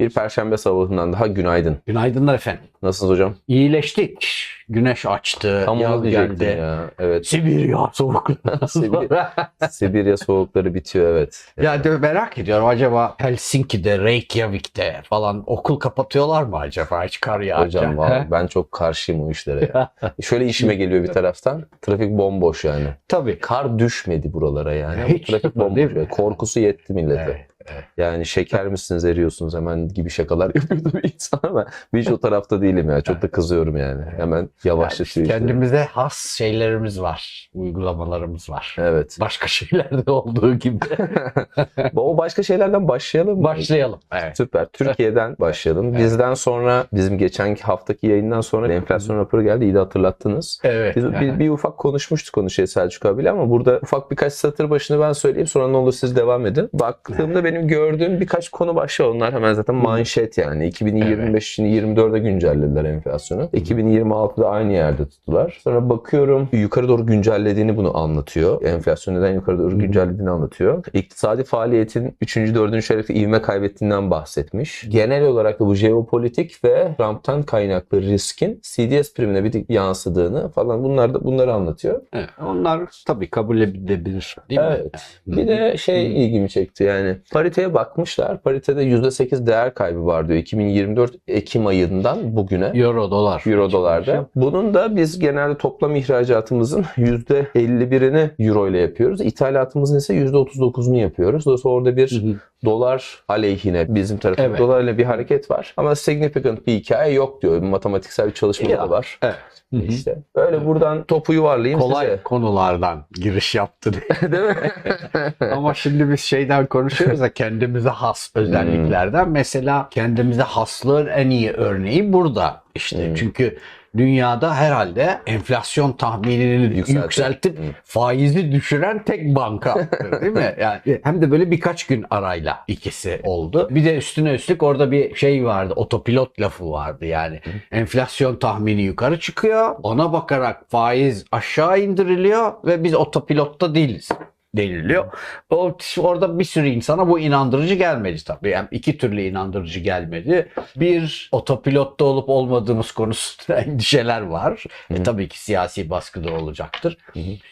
Bir perşembe sabahından daha günaydın. Günaydınlar efendim. Nasılsınız hocam? İyileştik. Güneş açtı. Tam yaz geldi. ya. Evet. Sibirya soğukluğu. Sibirya. Sibirya soğukları bitiyor evet. ya de merak ediyorum acaba Helsinki'de, Reykjavik'te falan okul kapatıyorlar mı acaba hiç kar yağınca? Hocam vallahi ben çok karşıyım o işlere ya. Şöyle işime geliyor bir taraftan. Trafik bomboş yani. Tabii. Kar düşmedi buralara yani. Hiç Trafik bomboş. Korkusu yetti millete. Evet, evet. Yani şeker misiniz eriyorsunuz hemen gibi şakalar yapıyordu bir insan ama hiç o tarafta değilim ya. Çok da kızıyorum yani. Hemen yavaşlatıyor işleri. Kendimize has şeylerimiz var. Uygulamalarımız var. Evet. Başka şeylerde olduğu gibi. o başka şeylerden başlayalım mı? Başlayalım. Evet. Süper. Türkiye'den başlayalım. Bizden sonra bizim geçenki haftaki yayından sonra enflasyon raporu geldi. İyi de hatırlattınız. Evet. Biz bir, bir ufak konuşmuştuk onu şey Selçuk abiyle ama burada ufak birkaç satır başını ben söyleyeyim sonra ne olur siz devam edin. Baktığımda benim gördüğüm birkaç konu başlığı onlar hemen zaten manşet yani. 2025 şimdi 24'e güncellediler enflasyonu. 2026'da aynı yerde tuttular. Sonra bakıyorum yukarı doğru güncellediğini bunu anlatıyor. Enflasyon neden yukarı doğru güncellediğini anlatıyor. İktisadi faaliyetin 3. 4. çeyrekte ivme kaybettiğinden bahsetmiş. Genel olarak da bu jeopolitik ve Trump'tan kaynaklı riskin CDS primine bir yansıdığını falan bunlar da bunları anlatıyor. Evet, Onlar tabii kabul edilebilir değil mi? Evet. Bir de şey ilgimi çekti yani pariteye bakmışlar. Paritede %8 değer kaybı var diyor 2024 Ekim ayından bugüne. Euro dolar. Euro dolarda. Bunun da biz genelde toplam ihracatımızın %51'ini euro ile yapıyoruz. İthalatımızın ise %39'unu yapıyoruz. Dolayısıyla orada bir. Dolar aleyhine bizim tarafımızda Evet. dolar ile bir hareket var. Ama significant bir hikaye yok diyor. Matematiksel bir çalışma da var. Evet. İşte böyle buradan topu yuvarlayayım Kolay size. konulardan giriş yaptı diye. Değil mi? Ama şimdi biz şeyden konuşuyoruz ya kendimize has özelliklerden. Mesela kendimize haslığın en iyi örneği burada. İşte Hmm. çünkü dünyada herhalde enflasyon tahminini Yükselten. yükseltip faizi düşüren tek banka değil mi? Yani hem de böyle birkaç gün arayla ikisi oldu. Bir de üstüne üstlük orada bir şey vardı. Otopilot lafı vardı yani. Enflasyon tahmini yukarı çıkıyor. Ona bakarak faiz aşağı indiriliyor ve biz otopilotta değiliz deniliyor. O orada bir sürü insana bu inandırıcı gelmedi tabii. Yani iki türlü inandırıcı gelmedi. Bir otopilotta olup olmadığımız konusunda endişeler var. E, tabii ki siyasi baskı da olacaktır.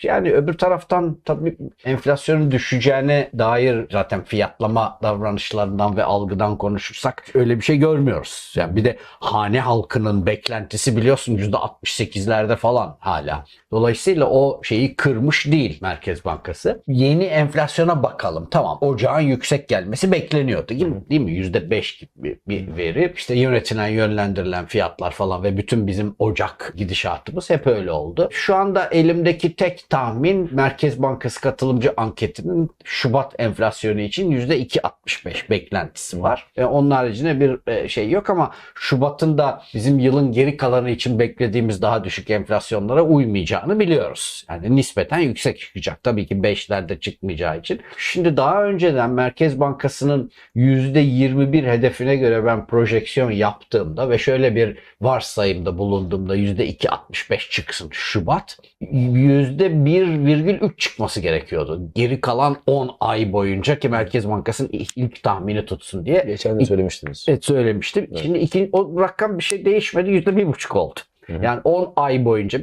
Yani öbür taraftan tabii enflasyonun düşeceğine dair zaten fiyatlama davranışlarından ve algıdan konuşursak öyle bir şey görmüyoruz. Yani bir de hane halkının beklentisi biliyorsun %68'lerde falan hala. Dolayısıyla o şeyi kırmış değil Merkez Bankası. Yeni enflasyona bakalım. Tamam ocağın yüksek gelmesi bekleniyordu değil mi? Değil mi? %5 gibi bir veri. İşte yönetilen, yönlendirilen fiyatlar falan ve bütün bizim ocak gidişatımız hep öyle oldu. Şu anda elimdeki tek tahmin Merkez Bankası katılımcı anketinin Şubat enflasyonu için %2.65 beklentisi var. E, onun haricinde bir e, şey yok ama Şubat'ın da bizim yılın geri kalanı için beklediğimiz daha düşük enflasyonlara uymayacağını biliyoruz. Yani nispeten yüksek çıkacak. Tabii ki 5'lerde çıkmayacağı için. Şimdi daha önceden Merkez Bankası'nın %21 hedefine göre ben projeksiyon yaptığımda ve şöyle bir varsayımda bulunduğumda %2.65 çıksın Şubat. %1,3 çıkması gerekiyordu. Geri kalan 10 ay boyunca ki Merkez Bankası'nın ilk, tahmini tutsun diye Geçen de söylemiştiniz. Evet söylemiştim. Evet. Şimdi iki, o rakam bir şey değişmedi. Yüzde bir buçuk oldu. Hı. Yani 10 ay boyunca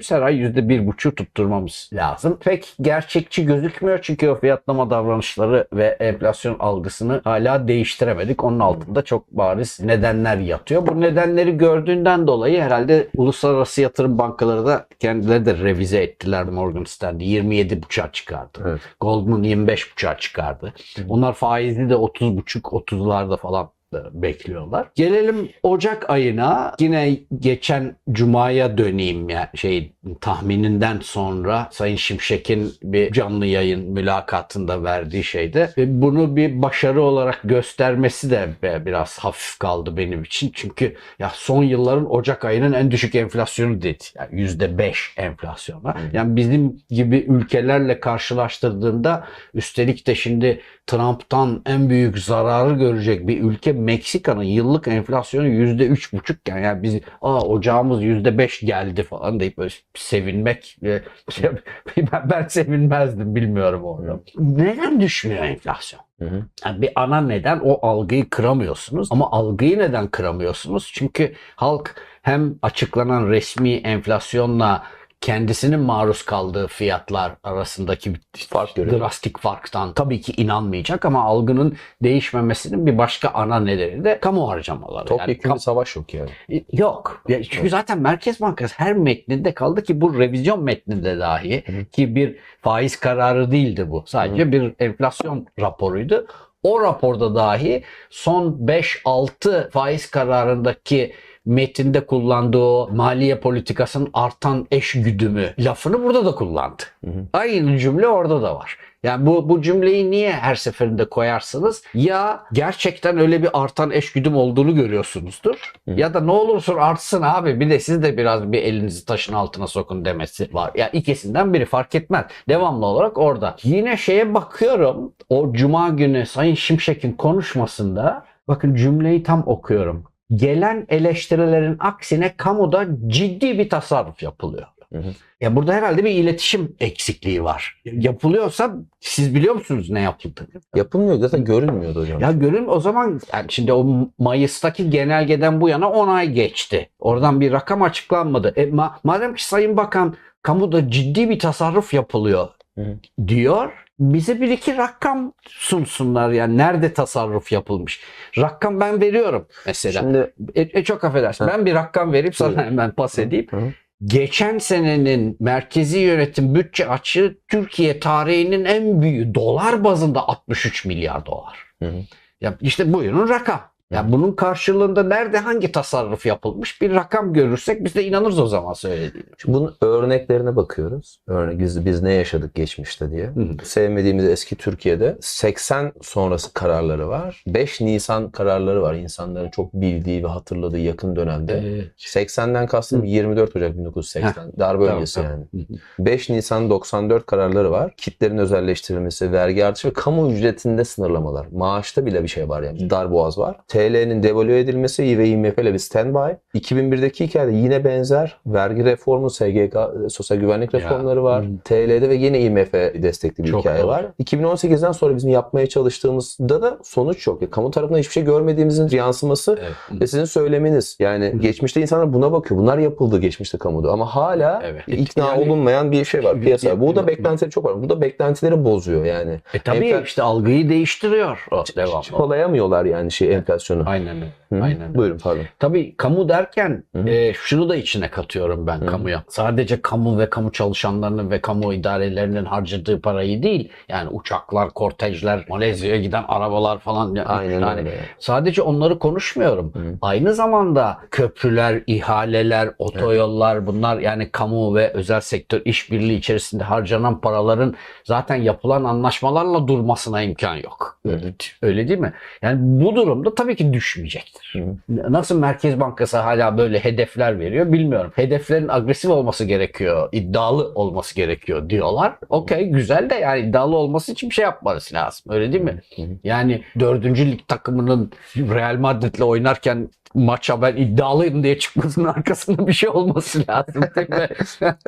bir buçuğu tutturmamız lazım. Pek gerçekçi gözükmüyor çünkü o fiyatlama davranışları ve enflasyon algısını hala değiştiremedik. Onun altında çok bariz nedenler yatıyor. Bu nedenleri gördüğünden dolayı herhalde uluslararası yatırım bankaları da kendileri de revize ettiler Morgan Stanley. 27 buçuğa çıkardı. Evet. Goldman 25 buçuğa çıkardı. Onlar faizi de 30 buçuk 30'larda falan da bekliyorlar. Gelelim Ocak ayına. Yine geçen Cuma'ya döneyim ya şey tahmininden sonra Sayın Şimşek'in bir canlı yayın mülakatında verdiği şeyde ve bunu bir başarı olarak göstermesi de biraz hafif kaldı benim için. Çünkü ya son yılların Ocak ayının en düşük enflasyonu dedi. Yani %5 enflasyona. Yani bizim gibi ülkelerle karşılaştırdığında üstelik de şimdi Trump'tan en büyük zararı görecek bir ülke Meksika'nın yıllık enflasyonu yüzde üç buçukken yani biz aa ocağımız yüzde beş geldi falan deyip böyle sevinmek e, şey, ben, ben sevinmezdim bilmiyorum orada. Neden düşmüyor enflasyon? Hı hı. Yani bir ana neden o algıyı kıramıyorsunuz. Ama algıyı neden kıramıyorsunuz? Çünkü halk hem açıklanan resmi enflasyonla kendisinin maruz kaldığı fiyatlar arasındaki Fark drastik farktan tabii ki inanmayacak ama algının değişmemesinin bir başka ana nedeni de kamu harcamaları. Çok Yani bir savaş yok yani. Yok. Ya çünkü zaten Merkez Bankası her metninde kaldı ki bu revizyon metninde dahi Hı. ki bir faiz kararı değildi bu. Sadece bir enflasyon raporuydu. O raporda dahi son 5-6 faiz kararındaki metinde kullandığı o maliye politikasının artan eş güdümü lafını burada da kullandı. Hı hı. Aynı cümle orada da var. Yani bu, bu cümleyi niye her seferinde koyarsınız? Ya gerçekten öyle bir artan eşgüdüm olduğunu görüyorsunuzdur. Hı. Ya da ne olursun artsın abi bir de siz de biraz bir elinizi taşın altına sokun demesi var. Ya ikisinden biri fark etmez. Devamlı olarak orada. Yine şeye bakıyorum. O cuma günü Sayın Şimşek'in konuşmasında bakın cümleyi tam okuyorum. Gelen eleştirilerin aksine kamuda ciddi bir tasarruf yapılıyor. Hı hı. Ya burada herhalde bir iletişim eksikliği var. Yapılıyorsa siz biliyor musunuz ne yapıldığını? Yapılmıyor zaten görünmüyordu hocam. Ya görün o zaman yani şimdi o Mayıs'taki genelgeden bu yana 10 ay geçti. Oradan bir rakam açıklanmadı. E, ma- madem ki Sayın Bakan kamuda ciddi bir tasarruf yapılıyor Hı hı. diyor. Bize bir iki rakam sunsunlar yani nerede tasarruf yapılmış. Rakam ben veriyorum mesela. Şimdi E, e, çok affedersin. Ha. Ben bir rakam verip sana hemen pas edeyim. Hı hı. Geçen senenin merkezi yönetim bütçe açığı Türkiye tarihinin en büyüğü dolar bazında 63 milyar dolar. Hı hı. Ya işte buyurun rakam. Ya bunun karşılığında nerede hangi tasarruf yapılmış bir rakam görürsek biz de inanırız o zaman söylediğine. Şimdi bunun örneklerine bakıyoruz. Örnek biz, biz ne yaşadık geçmişte diye. Hı hı. Sevmediğimiz eski Türkiye'de 80 sonrası kararları var. 5 Nisan kararları var. İnsanların çok bildiği ve hatırladığı yakın dönemde. Ee, 80'den kastım Hı. 24 Ocak 1980. Darbe tamam, öncesi tamam. yani. Hı hı. 5 Nisan 94 kararları var. Kitlerin özelleştirilmesi, vergi artışı ve kamu ücretinde sınırlamalar. Maaşta bile bir şey var yani. Darboğaz var. TL'nin devalüe edilmesi ve IMF ile bir standby. 2001'deki hikayede yine benzer. Vergi reformu, SGK, sosyal güvenlik Ya, reformları var. hı. TL'de ve yine IMF destekli bir Çok hikaye doğru. var. 2018'den sonra bizim yapmaya çalıştığımızda da sonuç yok. Ya, kamu tarafından hiçbir şey görmediğimizin yansıması Evet. ve sizin söyleminiz. Yani Hı. geçmişte insanlar buna bakıyor. Bunlar yapıldı geçmişte kamuda ama hala Evet. ikna Yani- olunmayan bir şey var piyasa. Ya- Bu da beklentileri çok var. Bu da beklentileri bozuyor yani. E tabii Enfla- işte algıyı değiştiriyor o devamlı. Çıpalayamıyorlar yani şey enflasyonu. Aynen öyle. Hı? Aynen öyle. Buyurun pardon. Tabii kamu derken Hı. e, şunu da içine katıyorum ben Hı. kamuya. Sadece kamu ve kamu çalışanlarının ve kamu idarelerinin harcadığı parayı değil. Yani uçaklar, kortejler, Malezya'ya giden arabalar falan. Yani, Aynen yani öyle. Sadece onları konuşmuyorum. Hı. Aynı zamanda köprüler, ihaleler, otoyollar bunlar yani kamu ve özel sektör işbirliği içerisinde harcanan paraların zaten yapılan anlaşmalarla durmasına imkan yok. Hı hı. Öyle değil mi? Yani bu durumda tabii ki düşmeyecektir. Hı. Nasıl Merkez Bankası hala böyle hedefler veriyor bilmiyorum. Hedeflerin agresif olması gerekiyor, iddialı olması gerekiyor diyorlar. Okey güzel de yani iddialı olması için bir şey yapması lazım. Öyle değil mi? Hı. Yani dördüncü lig takımının Real Madrid'le oynarken maça ben iddialıyım diye çıkmasının arkasında bir şey olması lazım değil mi?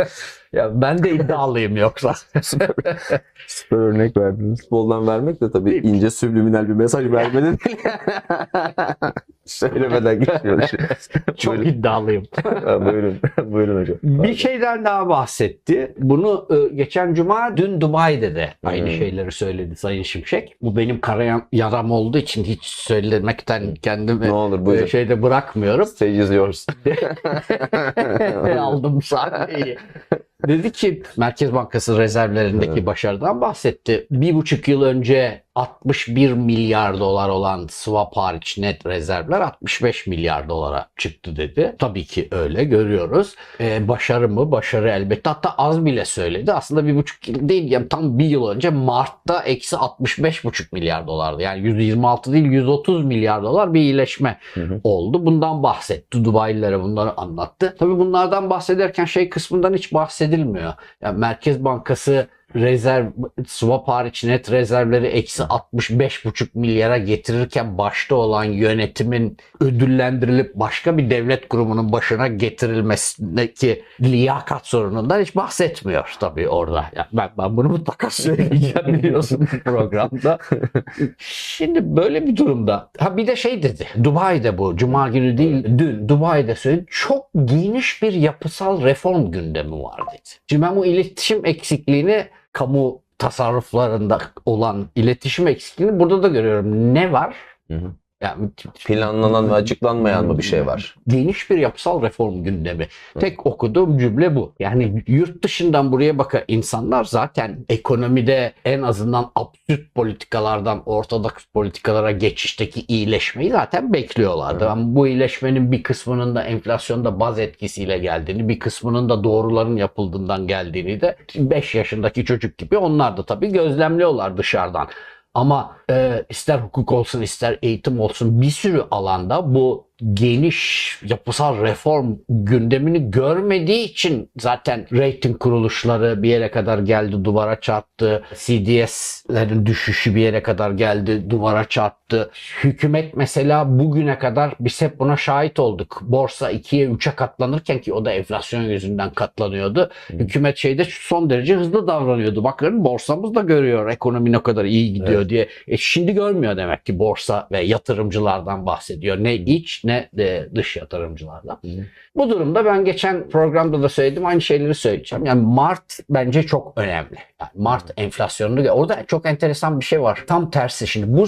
ya ben de iddialıyım yoksa. Süper, süper örnek verdiniz. Futboldan vermek de tabii ince subliminal bir mesaj vermeden. Söylemeden geçiyor. Çok Buyurun. iddialıyım. Ha, buyurun. buyurun hocam. Bir şeyden daha bahsetti. Bunu e, geçen cuma dün Dubai'de de aynı Hmm. şeyleri söyledi Sayın Şimşek. Bu benim karayan yaram olduğu için hiç söylemekten kendimi Ne olur e, buyurun. şeyde bırakmıyorum. Stage is yours. Aldım sahneyi. Dedi ki Merkez Bankası rezervlerindeki Evet. başarıdan bahsetti. Bir buçuk yıl önce 61 milyar dolar olan swap hariç net rezervler 65 milyar dolara çıktı dedi. Tabii ki öyle görüyoruz. Ee, başarı mı? Başarı elbette. Hatta az bile söyledi. Aslında bir buçuk yıl değil yani tam bir yıl önce Mart'ta eksi 65,5 milyar dolardı. Yani 126 değil 130 milyar dolar bir iyileşme Hı hı. oldu. Bundan bahsetti. Dubai'lilere bunları anlattı. Tabii bunlardan bahsederken şey kısmından hiç bahsedilmiyor. Yani Merkez Bankası rezerv swap hariç net rezervleri eksi 65,5 milyara getirirken başta olan yönetimin ödüllendirilip başka bir devlet kurumunun başına getirilmesindeki liyakat sorunundan hiç bahsetmiyor tabii orada. Ya ben, ben bunu mutlaka söyleyeceğim biliyorsun programda. Şimdi böyle bir durumda ha bir de şey dedi Dubai'de bu cuma günü değil dün Dubai'de söyledi çok geniş bir yapısal reform gündemi var dedi. Şimdi ben bu iletişim eksikliğini kamu tasarruflarında olan iletişim eksikliğini burada da görüyorum. Ne var? Hı hı. Yani Planlanan ve açıklanmayan mı bir şey var? geniş bir yapısal reform gündemi. Tek okuduğum cümle bu. Yani yurt dışından buraya bakan insanlar zaten ekonomide en azından absürt politikalardan ortodoks politikalara geçişteki iyileşmeyi zaten bekliyorlardı. Ama bu iyileşmenin bir kısmının da enflasyonda baz etkisiyle geldiğini, bir kısmının da doğruların yapıldığından geldiğini de 5 yaşındaki çocuk gibi onlar da tabii gözlemliyorlar dışarıdan. Ama e, ister hukuk olsun ister eğitim olsun bir sürü alanda bu geniş yapısal reform gündemini görmediği için zaten rating kuruluşları bir yere kadar geldi duvara çarptı. CDS'lerin düşüşü bir yere kadar geldi duvara çarptı. Hükümet mesela bugüne kadar biz hep buna şahit olduk. Borsa 2'ye 3'e katlanırken ki o da enflasyon yüzünden katlanıyordu. Hükümet şeyde son derece hızlı davranıyordu. Bakın borsamız da görüyor ekonomi ne kadar iyi gidiyor diye. E şimdi görmüyor demek ki borsa ve yatırımcılardan bahsediyor. Ne iç ne de dış yatırımcılardan. Bu durumda ben geçen programda da söyledim aynı şeyleri söyleyeceğim. Yani Mart bence çok önemli. Yani Mart enflasyonunu orada çok enteresan bir şey var. Tam tersi şimdi bu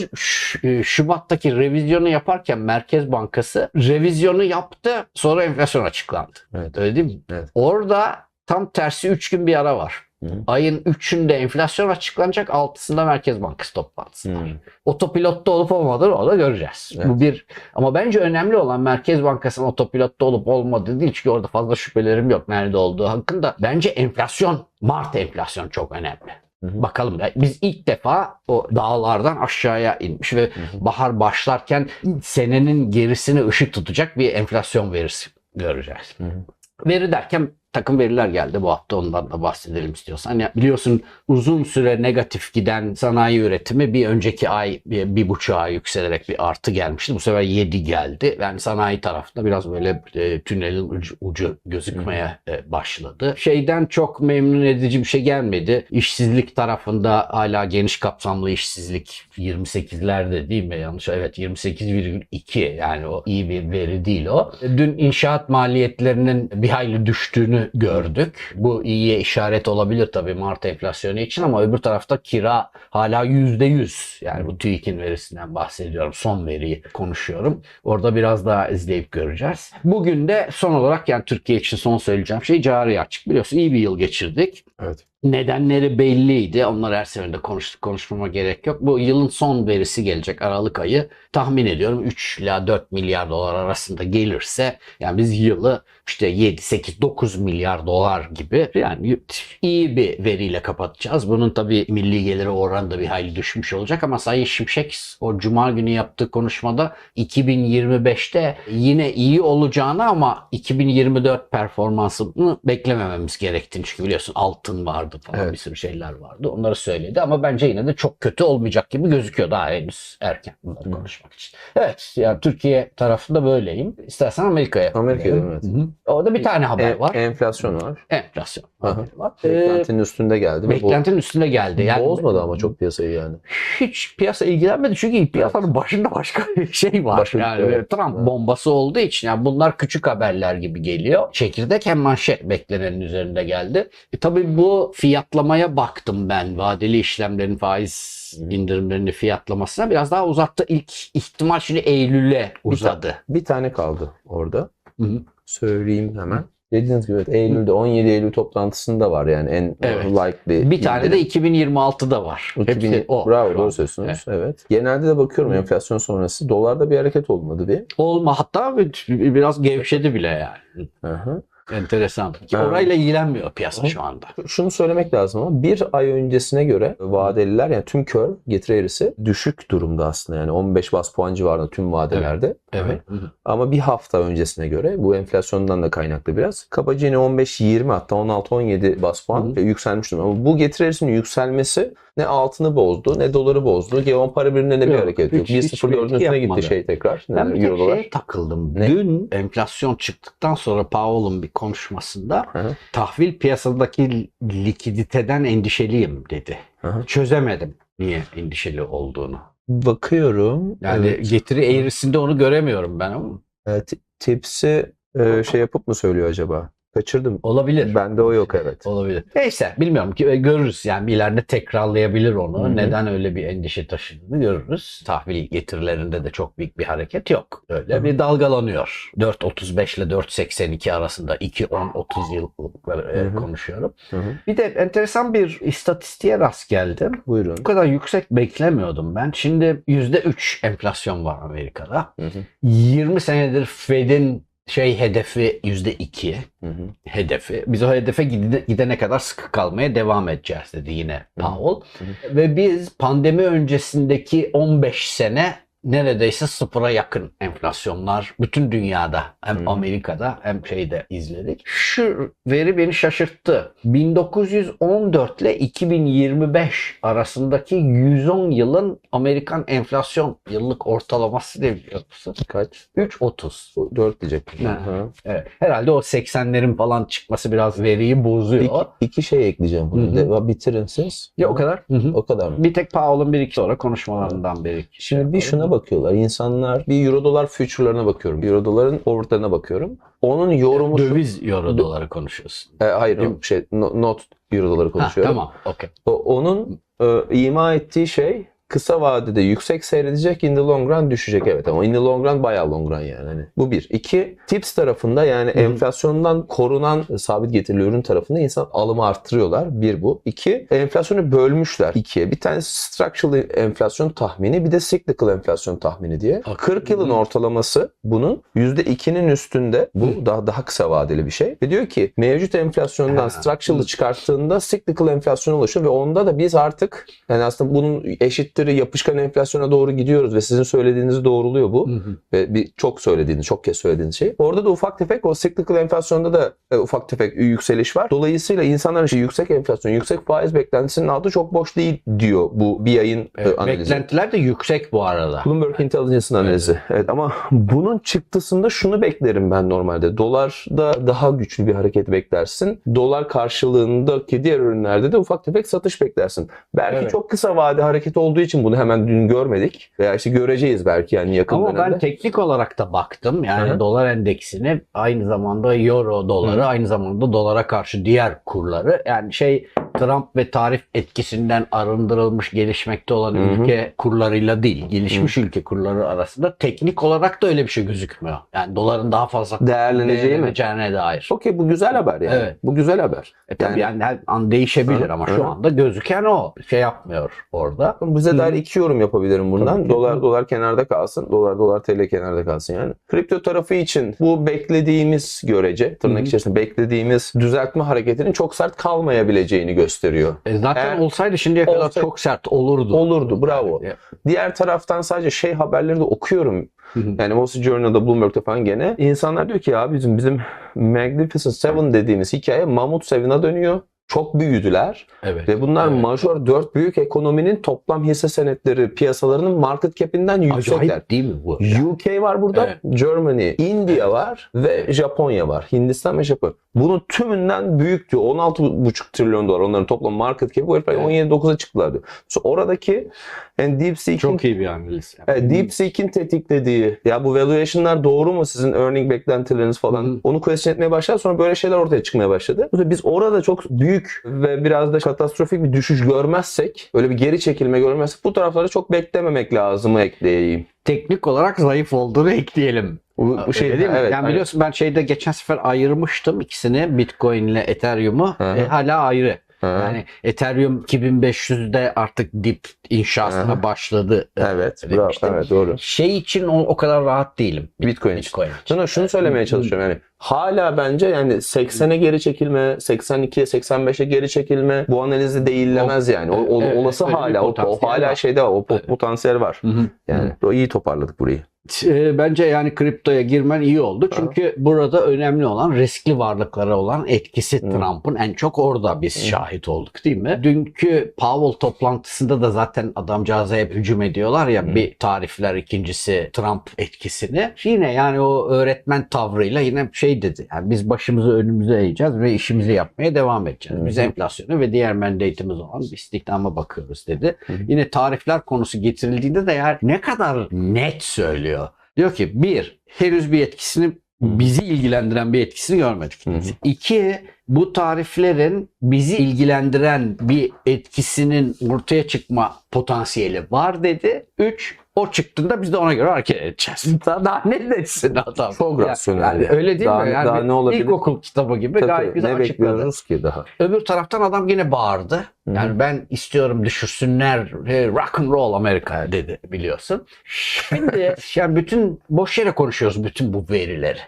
e, Şubat'taki revizyonu yaparken Merkez Bankası revizyonu yaptı sonra enflasyon açıklandı. Evet. Öyle değil mi? Evet. Orada tam tersi 3 gün bir ara var. Hı. Ayın 3'ünde enflasyon açıklanacak, 6'sında Merkez Bankası toplantısı. var. Otopilotta olup olmadığını o da göreceğiz. Evet. Bu bir ama bence önemli olan Merkez Bankası'nın otopilotta olup olmadığı değil. Çünkü orada fazla şüphelerim yok nerede olduğu hakkında. Bence enflasyon, Mart enflasyon çok önemli. Hı hı. Bakalım ya, biz ilk defa o dağlardan aşağıya inmiş ve bahar başlarken senenin gerisine ışık tutacak bir enflasyon verisi göreceğiz. Hı hı. Veri derken takım veriler geldi bu hafta ondan da bahsedelim istiyorsan. Ya biliyorsun uzun süre negatif giden sanayi üretimi bir önceki ay bir, bir buçuğa yükselerek bir artı gelmişti. Bu sefer 7 geldi. Yani sanayi tarafında biraz böyle e, tünelin ucu, ucu gözükmeye e, başladı. Şeyden çok memnun edici bir şey gelmedi. İşsizlik tarafında hala geniş kapsamlı işsizlik 28'lerde değil mi? Yanlış evet 28,2 yani o iyi bir veri değil o. Dün inşaat maliyetlerinin bir hayli düştüğünü gördük. Bu iyiye işaret olabilir tabii Mart enflasyonu için ama öbür tarafta kira hala %100. Yani bu TÜİK'in verisinden bahsediyorum. Son veriyi konuşuyorum. Orada biraz daha izleyip göreceğiz. Bugün de son olarak yani Türkiye için son söyleyeceğim şey cari açık. Biliyorsun iyi bir yıl geçirdik. Evet. Nedenleri belliydi. Onları her seferinde konuştuk. Konuşmama gerek yok. Bu yılın son verisi gelecek Aralık ayı. Tahmin ediyorum 3 ila 4 milyar dolar arasında gelirse yani biz yılı işte 7, 8, 9 milyar dolar gibi yani iyi bir veriyle kapatacağız. Bunun tabii milli geliri oranı da bir hayli düşmüş olacak ama Sayın Şimşek o cuma günü yaptığı konuşmada 2025'te yine iyi olacağını ama 2024 performansını beklemememiz gerektiğini çünkü biliyorsun altın vardı falan Evet. bir sürü şeyler vardı. Onları söyledi ama bence yine de çok kötü olmayacak gibi gözüküyor. Daha henüz erken bunları Hı. konuşmak için. Evet yani Türkiye tarafında böyleyim. İstersen Amerika'ya. Amerika'ya evet. Hı hı. Orada bir tane haber E- var. enflasyon var. Enflasyon haberi var. Ee, Beklentinin üstünde geldi. beklentinin üstüne geldi. Yani Bozmadı ama çok piyasayı yani. hiç piyasa ilgilenmedi çünkü piyasanın başında başka bir şey var. Başka- yani evet. Trump Evet. bombası olduğu için yani bunlar küçük haberler gibi geliyor. Çekirdek hem manşet beklenenin üzerinde geldi. E tabii bu fiyatlamaya baktım ben. Vadeli işlemlerin faiz indirimlerini fiyatlamasına biraz daha uzattı. İlk ihtimal şimdi Eylül'e uzadı. Bir tane kaldı orada. Hı hı. Söyleyeyim hemen. Dediğiniz gibi evet, Eylül'de 17 Eylül toplantısında var yani en Evet. likely. Bir tane de 2026'da var. 2000, Hepsi o. bravo doğru söylüyorsunuz. Evet. Genelde de bakıyorum enflasyon sonrası dolarda bir hareket olmadı bir. Olma hatta biraz gevşedi bile yani. Hı hı. Enteresan. Ki Evet. Orayla ilgilenmiyor piyasa şu anda. Şunu söylemek lazım ama bir ay öncesine göre vadeliler yani tüm kör getiri eğrisi düşük durumda aslında yani 15 bas puan civarında tüm vadelerde. Evet. Ama bir hafta öncesine göre bu enflasyondan da kaynaklı biraz. Kabaca yine 15-20 hatta 16-17 bas puan Hı. yükselmiş durumda. Ama bu getiri eğrisinin yükselmesi ne altını bozdu ne doları bozdu. G10 para birimlerinde bir hareket yok. hiç- hiçbir 1.04'ün etki üstüne gitti şey tekrar. Ben bir tek şeye takıldım. Ne? Dün enflasyon çıktıktan sonra Powell'ın bir konuşmasında Hı tahvil piyasadaki likiditeden endişeliyim dedi. Hı. Çözemedim niye endişeli olduğunu. Bakıyorum. Yani Evet. getiri eğrisinde onu göremiyorum ben ama E, t- tipsi e, şey yapıp mı söylüyor acaba? Kaçırdım. olabilir. Bende o yok evet. Olabilir. Neyse bilmiyorum ki e, görürüz yani ileride tekrarlayabilir onu. Hı hı. Neden öyle bir endişe taşıdığını görürüz. Tahvil getirilerinde de çok büyük bir hareket yok. Öyle Hı hı. bir dalgalanıyor. 4.35 ile 4.82 arasında 2-10-30 yıllıkları e, Hı hı. konuşuyorum. Hı hı. Bir de enteresan bir istatistiğe rast geldim. Buyurun. Bu kadar yüksek beklemiyordum ben. Şimdi %3 enflasyon var Amerika'da. Hı hı. 20 senedir Fed'in şey hedefi %2 Hı hı. hedefi. Biz o hedefe gide- gidene kadar sıkı kalmaya devam edeceğiz dedi yine Hı. Powell. Hı Ve biz pandemi öncesindeki 15 sene neredeyse sıfıra yakın enflasyonlar bütün dünyada hem Hı. Amerika'da hem şeyde izledik. Şu veri beni şaşırttı. 1914 ile 2025 arasındaki 110 yılın Amerikan enflasyon yıllık ortalaması ne biliyor musun? Kaç? 3.30. 4 diyecektim. Ha. Hı. Evet. Herhalde o 80'lerin falan çıkması biraz veriyi bozuyor. İki, iki şey ekleyeceğim bunu. Deva bitirin siz. Ya o kadar. Hı hı. O kadar mı? Bir tek Powell'ın bir iki sonra konuşmalarından beri. Şimdi bir şuna bakıyorlar. İnsanlar bir euro dolar future'larına bakıyorum. Euro doların forward'larına bakıyorum. Onun yorumu Döviz euro doları konuşuyorsun. E, hayır Değil şey no- not euro doları Ha, konuşuyorum. tamam. Okey. Onun e, ima ettiği şey kısa vadede yüksek seyredecek, in the long run düşecek evet ama in the long run bayağı long run yani. Hani bu bir. İki, tips tarafında yani Hı hı. enflasyondan korunan sabit getirili ürün tarafında insan alımı arttırıyorlar. Bir bu. İki, enflasyonu bölmüşler ikiye. Bir tanesi structural enflasyon tahmini, bir de cyclical enflasyon tahmini diye. Bak. 40 yılın ortalaması bunun %2'nin üstünde. Bu daha daha kısa vadeli bir şey. Ve diyor ki mevcut enflasyondan Ha. structural'ı çıkarttığında cyclical enflasyon ulaşıyor ve onda da biz artık yani aslında bunun eşittir yapışkan enflasyona doğru gidiyoruz ve sizin söylediğiniz doğruluyor bu. Hı hı. Ve bir çok söylediğiniz, çok kez söylediğiniz şey. Orada da ufak tefek o cyclical enflasyonda da e, ufak tefek yükseliş var. Dolayısıyla insanların işte yüksek enflasyon, yüksek faiz beklentisinin altı çok boş değil diyor bu bir ayın e, Evet, analizi. beklentiler de yüksek bu arada. Bloomberg Intelligence'ın analizi. Evet. ama bunun çıktısında şunu beklerim ben normalde. Dolarda daha güçlü bir hareket beklersin. Dolar karşılığındaki diğer ürünlerde de ufak tefek satış beklersin. Belki Evet. çok kısa vade hareket olduğu için bunu hemen dün görmedik. Veya işte göreceğiz belki yani yakın Ama dönemde. ben teknik olarak da baktım. Yani Hı hı. dolar endeksini aynı zamanda euro doları Hı. aynı zamanda dolara karşı diğer kurları yani şey Trump ve tarif etkisinden arındırılmış gelişmekte olan Hı hı. ülke kurlarıyla değil gelişmiş ülke kurları arasında teknik olarak da öyle bir şey gözükmüyor. Yani doların daha fazla Değerleneceği mi? dair. Okey bu güzel haber yani. Evet. Bu güzel haber. E tabii Yani- yani, her an değişebilir ama şu anda gözüken o. Şey yapmıyor orada. Bize Hı. dair iki yorum yapabilirim bundan. Tabii. Dolar dolar kenarda kalsın. Dolar dolar TL kenarda kalsın yani. Kripto tarafı için bu beklediğimiz görece tırnak Hı. içerisinde beklediğimiz düzeltme hareketinin çok sert kalmayabileceğini gösteriyor. E zaten Eğer olsaydı şimdiye kadar olsa- çok sert olurdu. Olurdu, bravo. Yani, Diğer taraftan sadece şey haberleri de okuyorum. Yani Wall Street Journal'da, Bloomberg'de falan gene. İnsanlar diyor ki ya bizim bizim Magnificent Seven dediğimiz hikaye Mamut Seven'a dönüyor. Çok büyüdüler evet. ve bunlar Evet. major 4 büyük ekonominin toplam hisse senetleri piyasalarının market cap'inden yüksekler. Acayip değil mi bu? UK var burada, Evet. Germany, India var ve Japonya var. Hindistan ve Japonya. Bunun tümünden büyük diyor. 16,5 trilyon dolar onların toplam market cap'i. Bu herifler Evet. 17-9'a çıktılar diyor. So oradaki yani DeepSeek'in Çok iyi bir analiz. Yani. Evet, DeepSeek'in tetiklediği ya bu valuation'lar doğru mu sizin earning beklentileriniz falan Hı onu question etmeye başladı sonra böyle şeyler ortaya çıkmaya başladı. Biz orada çok büyük ve biraz da katastrofik bir düşüş görmezsek öyle bir geri çekilme görmezsek bu tarafları çok beklememek lazımı ekleyeyim. Teknik olarak zayıf olduğunu ekleyelim. Bu, bu şey değil mi? evet, yani aynen. biliyorsun ben şeyde geçen sefer ayırmıştım ikisini Bitcoin ile Ethereum'u. E, hala ayrı. Hı. Yani Ethereum 2500'de artık dip inşasına Hı. başladı. e, Evet, bravo. Evet, doğru. Şey için o, o kadar rahat değilim. Bitcoin için. Bitcoin için. Sana şunu söylemeye çalışıyorum yani hala bence yani 80'e geri çekilme, 82'ye 85'e geri çekilme bu analizi değillemez yani. O, o- Evet, olası hala o, o hala var. şeyde o po- Evet. potansiyel var. Hı hı. Yani o iyi toparladık burayı. E, Bence yani kriptoya girmen iyi oldu. Çünkü burada önemli olan riskli varlıklara olan etkisi Hı. Trump'ın en çok orada biz şahit olduk değil mi? Dünkü Powell toplantısında da zaten adamcağıza hep hücum ediyorlar ya Hı. bir tarifler ikincisi Trump etkisini. Yine yani o öğretmen tavrıyla yine şey dedi. Yani biz başımızı önümüze eğeceğiz ve işimizi yapmaya devam edeceğiz. Biz enflasyonu ve diğer mandate'imiz olan istihdama bakıyoruz dedi. Yine tarifler konusu getirildiğinde de yani ne kadar net söylüyor. Diyor ki bir, henüz bir etkisini bizi ilgilendiren bir etkisini görmedik. Hı hı. İki, bu tariflerin bizi ilgilendiren bir etkisinin ortaya çıkma potansiyeli var dedi. Üç, o çıktığında biz de ona göre hareket edeceğiz. Daha, daha ne desin adam? Çok rasyonel yani yani. öyle değil Daha- mi? Yani daha ne olabilir? İlkokul kitabı gibi Tabii, gayet güzel ne açıkladı. bekliyoruz ki daha? Öbür taraftan adam yine bağırdı. Yani ben istiyorum düşürsünler e, rock and roll Amerika dedi biliyorsun. Şimdi yani bütün boş yere konuşuyoruz bütün bu verileri.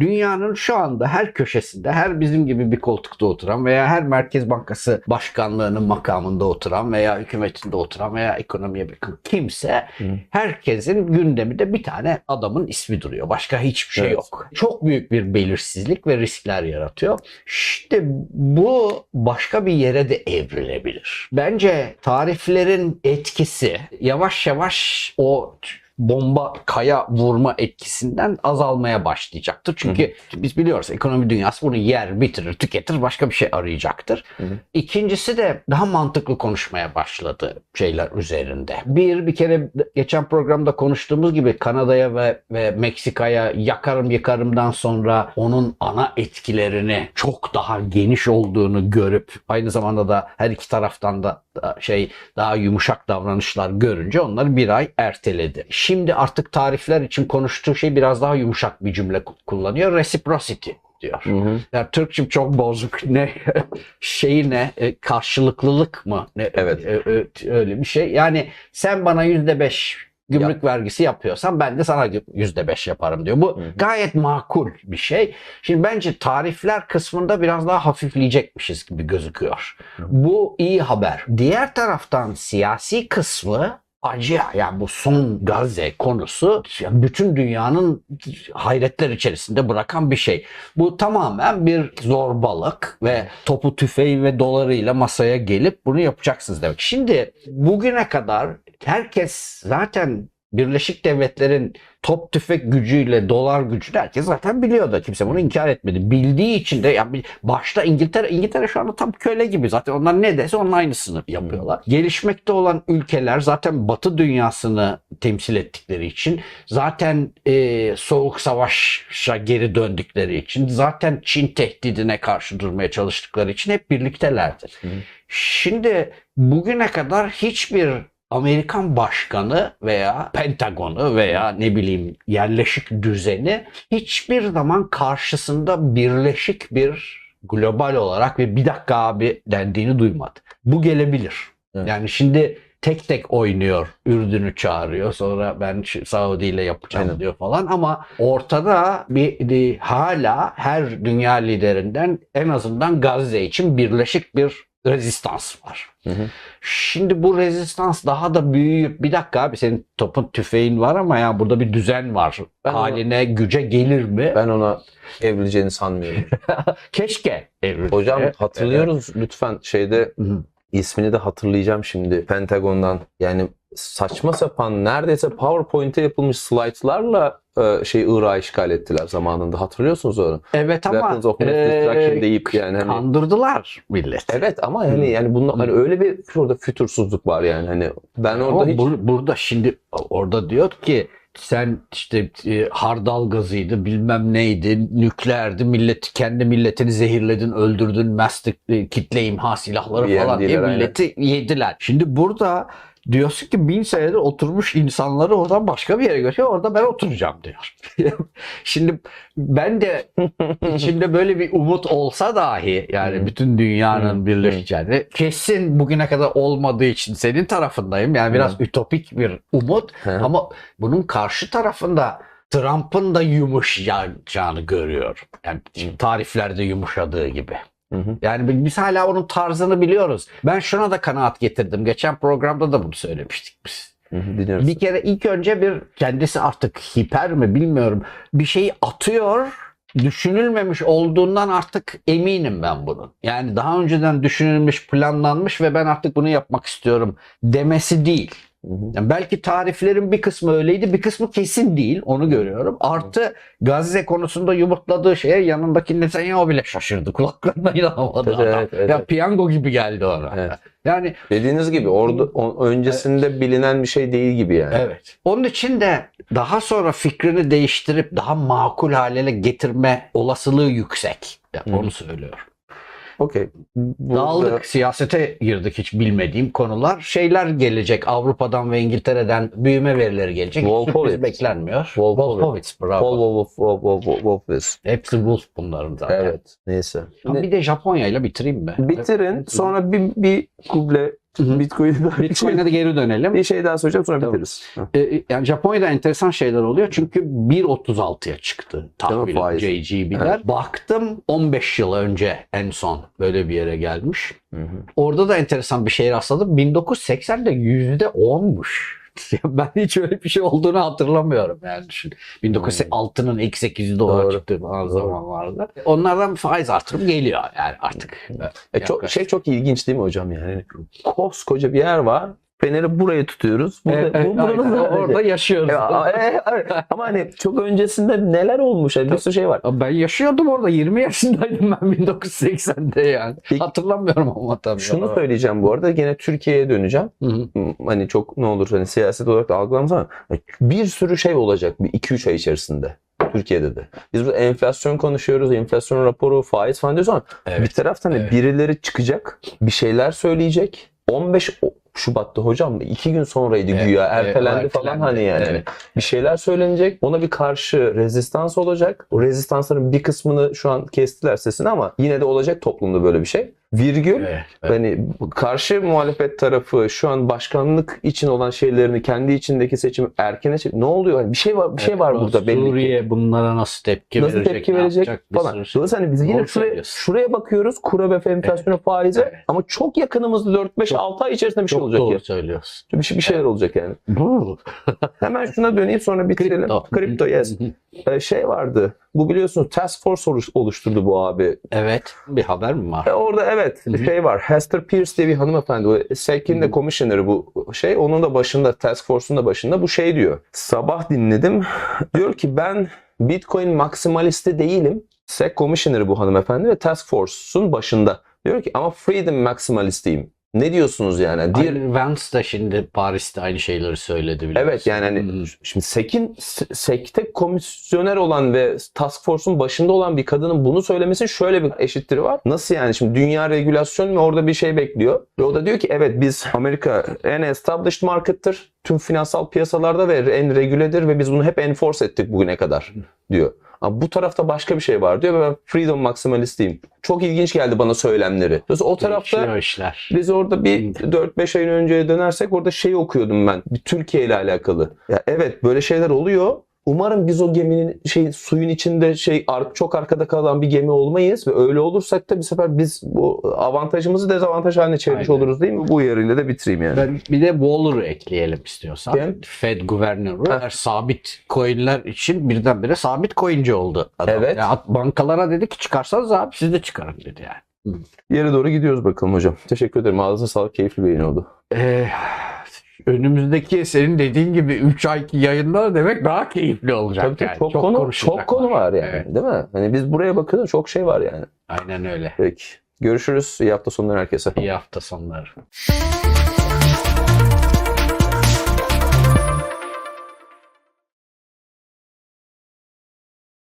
Dünyanın şu anda her köşesinde her bizim gibi bir koltukta oturan veya her Merkez Bankası başkanlığının makamında oturan veya hükümetinde oturan veya ekonomiye bakın kimse Hı. herkesin gündeminde bir tane adamın ismi duruyor. Başka hiçbir şey Evet. yok. Çok büyük bir belirsizlik ve riskler yaratıyor. İşte bu başka bir yere de evrilebilir. Bence tariflerin etkisi yavaş yavaş o bomba kaya vurma etkisinden azalmaya başlayacaktır. Çünkü biz biliyoruz ekonomi dünyası bunu yer, bitirir, tüketir, başka bir şey arayacaktır. Hı hı. İkincisi de daha mantıklı konuşmaya başladı şeyler üzerinde. Bir, bir kere geçen programda konuştuğumuz gibi Kanada'ya ve, ve Meksika'ya yakarım yıkarımdan sonra onun ana etkilerini çok daha geniş olduğunu görüp aynı zamanda da her iki taraftan da şey daha yumuşak davranışlar görünce onları bir ay erteledi. Şimdi artık tarifler için konuştuğu şey biraz daha yumuşak bir cümle ku- kullanıyor. Reciprocity diyor. Hı hı. Ya Türkçem çok bozuk. Ne şeyi ne E, karşılıklılık mı? Ne, Evet. E, öyle bir şey. Yani sen bana yüzde beş gümrük vergisi yapıyorsan ben de sana yüzde beş yaparım diyor. Bu Hı hı. gayet makul bir şey. Şimdi bence tarifler kısmında biraz daha hafifleyecekmişiz gibi gözüküyor. Bu iyi haber. Diğer taraftan siyasi kısmı acı yani bu son Gazze konusu bütün dünyanın hayretler içerisinde bırakan bir şey. Bu tamamen bir zorbalık ve topu tüfeği ve dolarıyla masaya gelip bunu yapacaksınız demek. Şimdi bugüne kadar herkes zaten Birleşik Devletler'in top tüfek gücüyle dolar gücünü herkes zaten biliyordu. Kimse bunu inkar etmedi. Bildiği için de yani başta İngiltere İngiltere şu anda tam köle gibi. Zaten onlar ne dese onun aynısını yapıyorlar. Gelişmekte olan ülkeler zaten Batı dünyasını temsil ettikleri için zaten e, soğuk savaşa geri döndükleri için zaten Çin tehdidine karşı durmaya çalıştıkları için hep birliktelerdi. Hı. Şimdi bugüne kadar hiçbir Amerikan başkanı veya Pentagon'u veya ne bileyim yerleşik düzeni hiçbir zaman karşısında birleşik bir global olarak ve bir dakika abi dendiğini duymadı. Bu gelebilir. Evet. Yani şimdi tek tek oynuyor. Ürdün'ü çağırıyor. Sonra ben Saudi ile yapacağım Aynen. diyor falan ama ortada bir, bir hala her dünya liderinden en azından Gazze için birleşik bir rezistans var. Hı hı. Şimdi bu rezistans daha da büyüyüp bir dakika abi senin topun tüfeğin var ama ya burada bir düzen var. Ben ona- Haline güce gelir mi? Ben ona evrileceğini sanmıyorum. Keşke evrilse. Hocam hatırlıyoruz lütfen şeyde Hı hı. ismini de hatırlayacağım şimdi Pentagon'dan. Yani saçma sapan neredeyse PowerPoint'e yapılmış slaytlarla e, şey Irak'ı işgal ettiler zamanında. Hatırlıyorsunuz onu? Evet ama Weapons of Mass Destruction deyip yani hani- kandırdılar millet. Evet ama yani Hı. yani bunun hani Hı. öyle bir şurada fütursuzluk var yani hani ben orada Ama hiç bur- burada şimdi orada diyor ki sen işte e, hardal gazıydı bilmem neydi nükleerdi millet kendi milletini zehirledin öldürdün mass e, kitle imha silahları falan diye değiller, aynen. milleti yediler. Şimdi burada Diyorsun ki bin senedir oturmuş insanları oradan başka bir yere götürüyor. Orada ben oturacağım diyor. Şimdi ben de içimde böyle bir umut olsa dahi yani bütün dünyanın birleşeceğini kesin bugüne kadar olmadığı için senin tarafındayım. Yani biraz ütopik bir umut ama bunun karşı tarafında Trump'ın da yumuşayacağını görüyorum. Yani tariflerde yumuşadığı gibi. Hı hı. Yani biz hala onun tarzını biliyoruz. Ben şuna da kanaat getirdim. Geçen programda da bunu söylemiştik biz. Hı hı. Dinliyoruz. Bir kere ilk önce bir kendisi artık hiper mi bilmiyorum. Bir şeyi atıyor düşünülmemiş olduğundan artık eminim ben bunun. Yani daha önceden düşünülmüş, planlanmış ve ben artık bunu yapmak istiyorum demesi değil. Yani belki tariflerin bir kısmı öyleydi, bir kısmı kesin değil. Onu görüyorum. Artı Gazze konusunda yumurtladığı şeye yanındaki Netanyahu bile şaşırdı. Kulaklarına inanamadı Evet, adam. evet, evet. Ya piyango gibi geldi ona. Evet. Yani Dediğiniz gibi orada öncesinde bilinen bir şey değil gibi yani. Evet. Onun için de daha sonra fikrini değiştirip daha makul hale getirme olasılığı yüksek. Ya Hı. onu söylüyorum. Okey. Burada- Dağıldık, siyasete girdik hiç bilmediğim konular. Şeyler gelecek Avrupa'dan ve İngiltere'den büyüme verileri gelecek. Hiç Wolfowitz. beklenmiyor. Wolfowitz. Wolfowitz, bravo. Wolf, Wolf, Wolf, Wolf, Wolf, Hepsi Wolf bunların zaten. Evet. Neyse. Ama bir de Japonya ile bitireyim mi? Bitirin. Sonra bir, bir kuble. Bitcoin'e Bitcoin'e de geri dönelim. bir şey daha söyleyeceğim sonra Tamam. bitiririz. Ee, yani Japonya'da enteresan şeyler oluyor çünkü 1.36'ya çıktı tahvil? JGB'ler. Baktım 15 yıl önce en son böyle bir yere gelmiş. Hı hı. Orada da enteresan bir şey rastladım. 1980'de %10'muş. Ben hiç öyle bir şey olduğunu hatırlamıyorum yani düşün. 1906'nın ilk 800 dolar Doğru. çıktığı falan zamanlarda. Onlardan faiz artırım geliyor yani artık. E çok, şey çok ilginç değil mi hocam yani? Koskoca bir yer var. Feneri buraya tutuyoruz. Burada, Evet, bu- evet, burada aynen. sadece- orada yaşıyoruz. E, a- e, evet. Ama hani çok öncesinde neler olmuş? Yani bir sürü şey var. Ben yaşıyordum orada. 20 yaşındaydım ben 1980'de yani. Peki- Hatırlamıyorum ama tabii. Şunu söyleyeceğim bu arada. Gene Türkiye'ye döneceğim. Hı hı. Hani çok ne olur hani siyaset olarak da algılamaz ama bir sürü şey olacak bir 2-3 ay içerisinde. Türkiye'de de. Biz burada enflasyon konuşuyoruz, enflasyon raporu, faiz falan diyoruz ama Evet. bir taraftan hani Evet. birileri çıkacak, bir şeyler söyleyecek. 15 o- Şubat'ta hocam iki gün sonraydı Evet, güya evet, ertelendi ertelendi. falan hani yani. Evet. Bir şeyler söylenecek. Ona bir karşı rezistans olacak. O rezistansların bir kısmını şu an kestiler sesini ama yine de olacak toplumda böyle bir şey. Virgül Evet, evet. Hani karşı muhalefet tarafı şu an başkanlık için olan şeylerini kendi içindeki seçim erkene çek- ne oluyor? Hani bir şey var bir şey var Evet, burada belli ki. Suriye bunlara nasıl tepki Nasıl verecek? tepki verecek falan. şey. Dolayısıyla hani biz yine Doğru şuraya, şuraya bakıyoruz. Kura ve enflasyona faize Evet. ama çok yakınımızda 4-5-6 ay içerisinde bir şey Çok olacak doğru ya. söylüyorsun. Bir, şey, bir şeyler olacak yani. Hemen şuna döneyim sonra bitirelim. Kripto. Kripto yes. Ee, şey vardı. Bu biliyorsunuz Task Force oluş- oluşturdu bu abi. Evet. Bir haber mi var? E, orada evet Hı hı. şey var. Hester Pierce diye bir hanımefendi. SEC'in de hı. commissioner'ı bu şey. Onun da başında Task Force'un da başında bu şey diyor. Sabah dinledim. Diyor ki ben Bitcoin maksimalisti değilim. SEC commissioner'ı bu hanımefendi ve Task Force'un başında. Diyor ki ama Freedom maksimalistiyim. Ne diyorsunuz yani? Diğer, Aynı Vance de şimdi Paris'te aynı şeyleri söyledi biliyorsun. Evet yani hani Hı. şimdi SEC'in SEC'te komisyoner olan ve Task Force'un başında olan bir kadının bunu söylemesinin şöyle bir eşittiri var. Nasıl yani şimdi dünya regülasyon mu orada bir şey bekliyor. Ve o da diyor ki evet biz Amerika en established market'tır. Tüm finansal piyasalarda ve en regüledir ve biz bunu hep enforce ettik bugüne kadar diyor. Ama bu tarafta başka bir şey var diyor ve ben freedom maksimalistiyim. Çok ilginç geldi bana söylemleri. Dolayısıyla o tarafta işler. biz orada bir 4-5 ayın önceye dönersek orada şeyi okuyordum ben. Bir Türkiye ile alakalı. Ya evet böyle şeyler oluyor. Umarım biz o geminin şey suyun içinde şey çok arkada kalan bir gemi olmayız ve öyle olursak da bir sefer biz bu avantajımızı dezavantaj haline çevirmiş Aynen. oluruz değil mi? Bu uyarıyla da bitireyim yani. Ben bir de Waller'ı ekleyelim istiyorsan. Kim? Fed guvernörü. Heh. Sabit coinler için birdenbire sabit coinci oldu adam. Evet. Ya bankalara dedi ki çıkarsanız abi siz de çıkarın dedi yani. Yere doğru gidiyoruz bakalım hocam. Teşekkür ederim. Ağzınıza sağlık. Keyifli bir yayın oldu. Ee, önümüzdeki senin dediğin gibi 3 ayki yayınlar demek daha keyifli olacak. Tabii yani. çok, konu konuşacak çok konu var yani. Evet, Değil mi? Hani biz buraya bakıyoruz çok şey var yani. aynen öyle. Peki. Görüşürüz. İyi hafta sonları herkese. İyi hafta sonları.